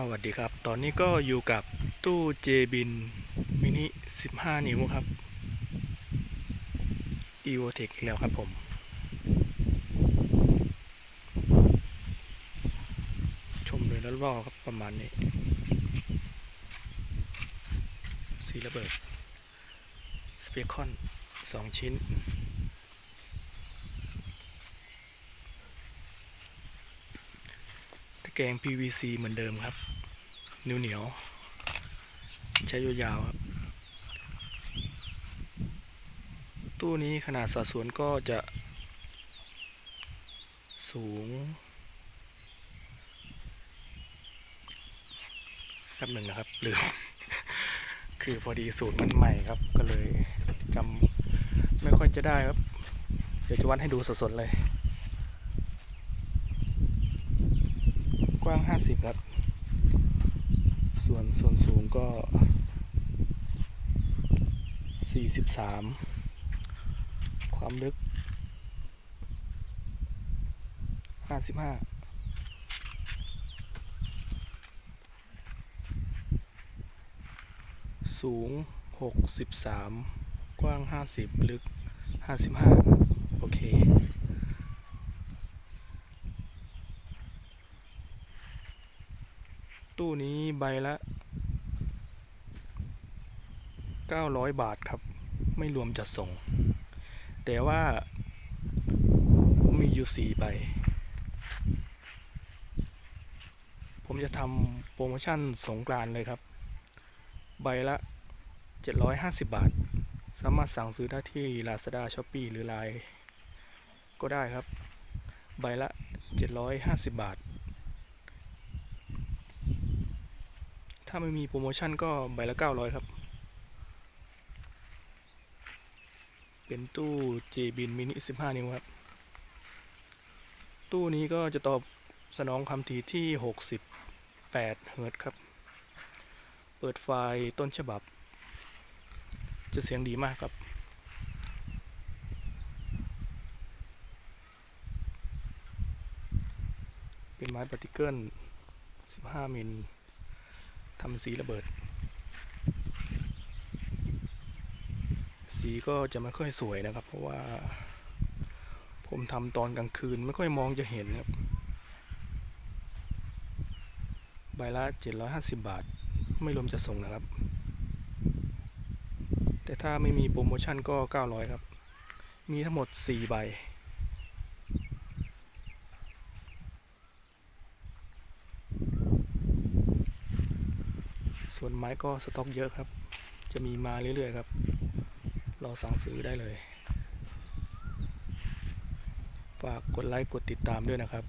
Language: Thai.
สวัสดีครับ ตอนนี้ก็อยู่กับตู้เจบินมินิ 15 นิ้วครับ e v o t e c อีกแล้วครับผม ชมโดยรอบๆครับประมาณนี้ สีระเบิด สเปคอน 2 ชิ้น ตะ แกง PVC เหมือนเดิมครับนิ้วเหนียวๆใช้ยาวๆครับ ตู้นี้ขนาดสัดส่วนก็จะ สูงแป๊บหนึ่งนะครับลืมคือพอดีสูตรมันใหม่ครับ ก็เลยจำไม่ค่อยจะได้ครับ เดี๋ยวจะวัดให้ดูสดๆเลย กว้าง 50 ครับ ส่วนส่วนสูงก็ 43 ความลึก 55สูง 63 กว้าง 50 ลึก 55 โอเค ตู้นี้ใบละ 900 บาทครับ ไม่รวมจัดส่ง แต่ว่าผมมีอยู่สี่ใบ ผมจะทำโปรโมชั่นสงกรานเลยครับ ใบละ 750 บาท สามารถสั่งซื้อได้ที่ Lazada Shopee หรือ Line ก็ได้ครับ ใบละ 750 บาทาไม่มีโปรโมชั่นก็ใบละ900ครับ เป็นตู้ J Bin Mini 15นิ้วครับ ตู้นี้ก็จะตอบสนองความถี่ที่68เฮิร์ตครับ เปิดไฟล์ต้นฉบับ จะเสียงดีมากครับเป็นไม้ปาร์ติเกิล15มิล ทำสีระเบิด สีก็จะไม่ค่อยสวยนะครับ เพราะว่า ผมทำตอนกลางคืนไม่ค่อยมองจะเห็นครับ ใบละ 750 บาท ไม่รวมจะส่งนะครับ แต่ถ้าไม่มีโปรโมชั่นก็ 900 ครับ มีทั้งหมด 4 ใบ ส่วนไม้ก็สต็อกเยอะครับ จะมีมาเรื่อยๆครับรอสั่งซื้อได้เลย ฝากกดไลค์กดติดตามด้วยนะครับ